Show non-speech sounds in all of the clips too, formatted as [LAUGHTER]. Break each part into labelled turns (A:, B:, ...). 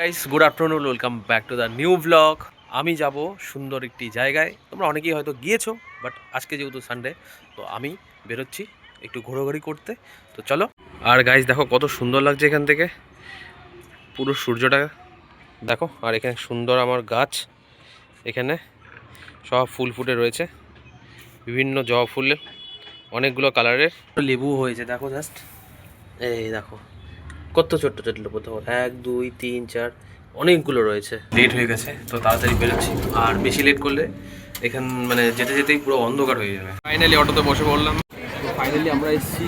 A: Guys good afternoon welcome back to the new blog আমি যাব সুন্দর একটি জায়গায়। তোমরা অনেকেই হয়তো গিয়েছো বাট আজকে যেহেতু সানডে তো আমি বেরোচ্ছি একটু ঘোরাঘুরি করতে। তো চলো। আর গাইস দেখো কত সুন্দর লাগছে এখান থেকে। পুরো সূর্যটা, দেখো, আর এখানে সুন্দর আমার গাছ। এখানে সব ফুল ফুটে রয়েছে। বিভিন্ন জবা ফুলের, অনেকগুলো কালারের লেবু হয়েছে, দেখো জাস্ট এই দেখো। কত ছোট্ট ছোট্ট প্রথম? এক দুই তিন চার অনেকগুলো রয়েছে। লেট হয়ে গেছে তো তাড়াতাড়ি বেরোচ্ছি। আর বেশি লেট করলে এখান মানে যেতে যেতেই পুরো অন্ধকার হয়ে যাবে। ফাইনালি অটোতে বসে পড়লাম। ফাইনালি আমরা এসেছি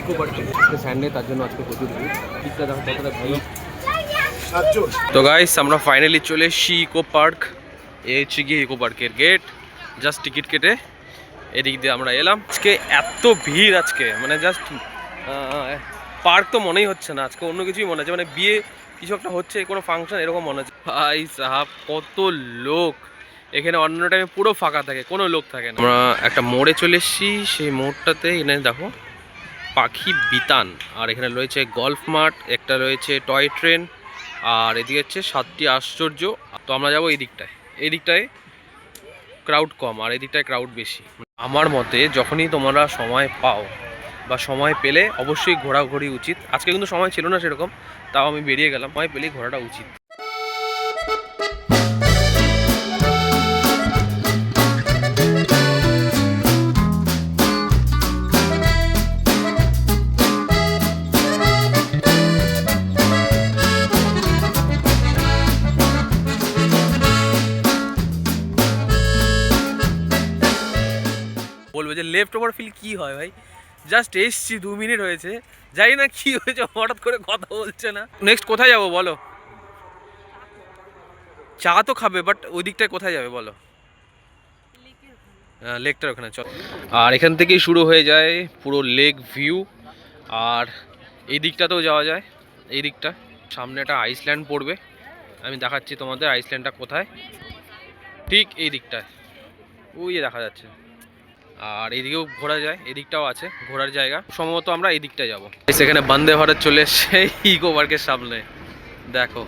A: ইকো পার্কে স্যান্ডে তার জন্য আজকে প্রচুর ভিড়। ভিড়টা দেখো কতটা ভিড় তো গাইস আমরা ফাইনালি চলে এসেছি ইকো পার্ক এই হচ্ছে গিয়ে ইকো পার্কের গেট জাস্ট টিকিট কেটে এদিক দিয়ে আমরা এলাম। আজকে এত ভিড় আজকে মানে জাস্ট পার্ক তো মনেই হচ্ছে না, আজকে অন্য কিছুই মনে হচ্ছে মানে বিয়ে কিছু একটা হচ্ছে, কোনো ফাংশন এরকম মনে হচ্ছে ভাই সাহাব, কত লোক! এখানে অন্য টাইমে পুরো ফাঁকা থাকে, কোনো লোক থাকে না। আমরা একটা মোড়ে চলে এসেছি, সেই মোড়টাতে এনে দেখো, পাখি বিতান। আর এখানে রয়েছে গল্ফ মাঠ, একটা রয়েছে টয় ট্রেন আর এদিকে হচ্ছে সাতটি আশ্চর্য। তো আমরা যাব এই দিকটায়। এই দিকটায় ক্রাউড কম, আর এই দিকটায় ক্রাউড বেশি। আমার মতে, যখনই তোমরা সময় পাও বা সময় পেলে অবশ্যই ঘোরাঘুরি উচিত। আজকে কিন্তু সময় ছিল না সেরকম, তাও আমি বেরিয়ে গেলাম। সময় পেলেই ঘোরাটা উচিত। বলবে যে লেফট ওভার ফিল কি হয় ভাই? জাস্ট এসছি দু মিনিট হয়েছে। জানি না কি হয়েছে হঠাৎ করে কথা বলছে না। নেক্সট কোথায় যাব বলো? চা তো খাবে বাট ওই দিকটায় কোথায় যাবে বলো? হ্যাঁ, লেকটার ওখানে চল। আর এখান থেকেই শুরু হয়ে যায় পুরো লেক ভিউ আর এই দিকটাতেও যাওয়া যায় এই দিকটা সামনে একটা আইসল্যান্ড পড়বে। আমি দেখাচ্ছি তোমাদের আইসল্যান্ডটা কোথায়। ঠিক এই দিকটায় ওই দেখা যাচ্ছে। আর এদিকেও ঘোরা যায়, এদিকটাও আছে, ঘোরার জায়গা। সম্ভবত আমরা এই দিকটায় যাব সেখানে বন্দে ভারত চলে এসছে, ইকো পার্কের সামনে। দেখো,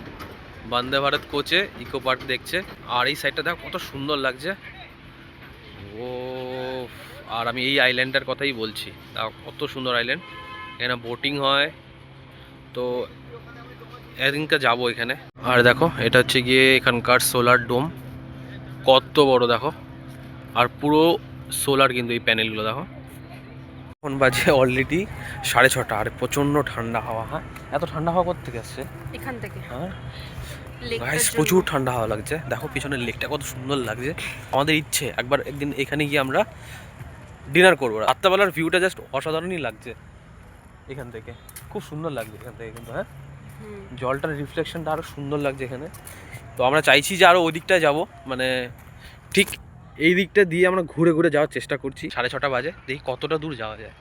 A: বন্দে ভারত কোচে, ইকো পার্ক দেখছে। আর এই সাইডটা দেখো, কত সুন্দর লাগছে। ও আর আমি এই আইল্যান্ডটার কথাই বলছি। তা কত সুন্দর আইল্যান্ড এখানে বোটিং হয়। তো একদিনকে যাব এখানে। আর দেখো, এটা হচ্ছে গিয়ে এখানকার সোলার ডোম কত বড়, দেখো। আর পুরো সোলার কিন্তু এই প্যানেলগুলো দেখো। এখন বাজে অলরেডি সাড়ে ছটা আর প্রচণ্ড ঠান্ডা হাওয়া হ্যাঁ? এত ঠান্ডা হাওয়া কোথেকে আসছে?
B: এখান থেকে।
A: হ্যাঁ? গাইস প্রচুর ঠান্ডা হাওয়া লাগছে। দেখো পিছনের লেকটা কত সুন্দর লাগছে। আমাদের ইচ্ছে একবার একদিন এখানে গিয়ে আমরা ডিনার করব। রাত্রাবেলার ভিউটা জাস্ট অসাধারণই লাগছে এখান থেকে। খুব সুন্দর লাগছে এখান থেকে কিন্তু হ্যাঁ? জলটার রিফ্লেকশনটা আরও সুন্দর লাগছে এখানে। তো আমরা চাইছি যে আরও ওই দিকটায় যাব। মানে ঠিক এই দিকটা দিয়ে আমরা ঘুরে ঘুরে যাওয়ার চেষ্টা করছি। সাড়ে ছটা বাজে দেখি কতটা দূর যাওয়া যায়।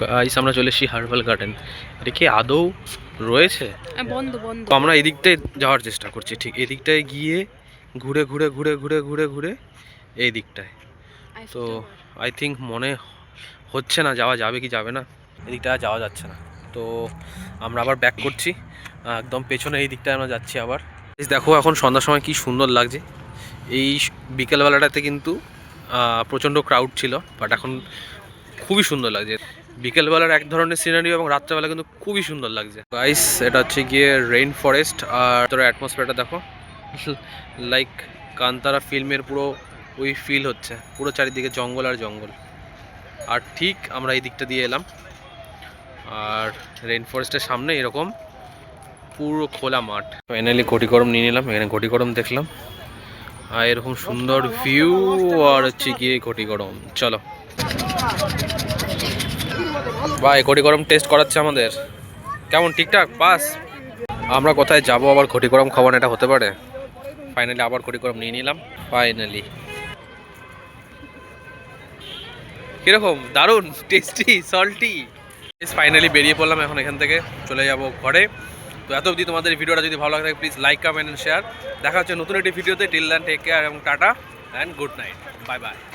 A: গাইস আমরা চলে এসেছি হার্বাল গার্ডেন। এটা কি আদৌ রয়েছে?
B: আহ, বন্ধ বন্ধ।
A: তো আমরা এই দিকটায় যাওয়ার চেষ্টা করছি। ঠিক এই দিকটায় গিয়ে ঘুরে ঘুরে ঘুরে ঘুরে ঘুরে ঘুরে এই দিকটায়। তো আই থিঙ্ক মনে হচ্ছে না যাওয়া যাবে কি যাবে না। এদিকটা আর যাওয়া যাচ্ছে না। তো আমরা আবার ব্যাক করছি। একদম পেছনে এই দিকটায় আমরা যাচ্ছি আবার। দেখো এখন সন্ধ্যার সময় কি সুন্দর লাগছে। এই বিকেলবেলাটাতে কিন্তু প্রচণ্ড ক্রাউড ছিল বাট এখন খুবই সুন্দর লাগছে। বিকেলবেলার এক ধরনের সিনারি এবং রাত্রেবেলা কিন্তু খুবই সুন্দর লাগছে। গাইস এটা হচ্ছে গিয়ে রেইন ফরেস্ট আর তোর অ্যাটমসফিয়ারটা দেখো। [LAUGHS] লাইক কান্তারা ফিল্মের পুরো ওই ফিল হচ্ছে। পুরো চারিদিকে জঙ্গল আর জঙ্গল। আর ঠিক আমরা এই দিকটা দিয়ে এলাম। আর রেইন ফরেস্টের সামনে এরকম পুরো খোলা মাঠ। ফাইনালি ঘটিকরম নিয়ে নিলাম। এখানে ঘটিকরম দেখলাম। আর এরকম সুন্দর ভিউ আর হচ্ছে গিয়ে ঘটি গরম। চলো। ভাই ঘটিকরম টেস্ট করাচ্ছে আমাদের। কেমন, ঠিকঠাক? পাস আমরা কোথায় যাব আবার ঘটিকরম খাব না, এটা হতে পারে। ফাইনালি আবার ঘটি গরম নিয়ে নিলাম। ফাইনালি কীরকম? দারুণ টেস্টি সল্টি ফাইনালি বেরিয়ে পড়লাম এখন এখান থেকে। চলে যাব ঘরে। তো এত অবধি তোমাদের ভিডিওটা যদি ভালো লাগে থাকে please like comment and share দেখা হচ্ছে নতুন একটি ভিডিওতে। টিল দেন টেক কেয়ার এবং tata and good night bye bye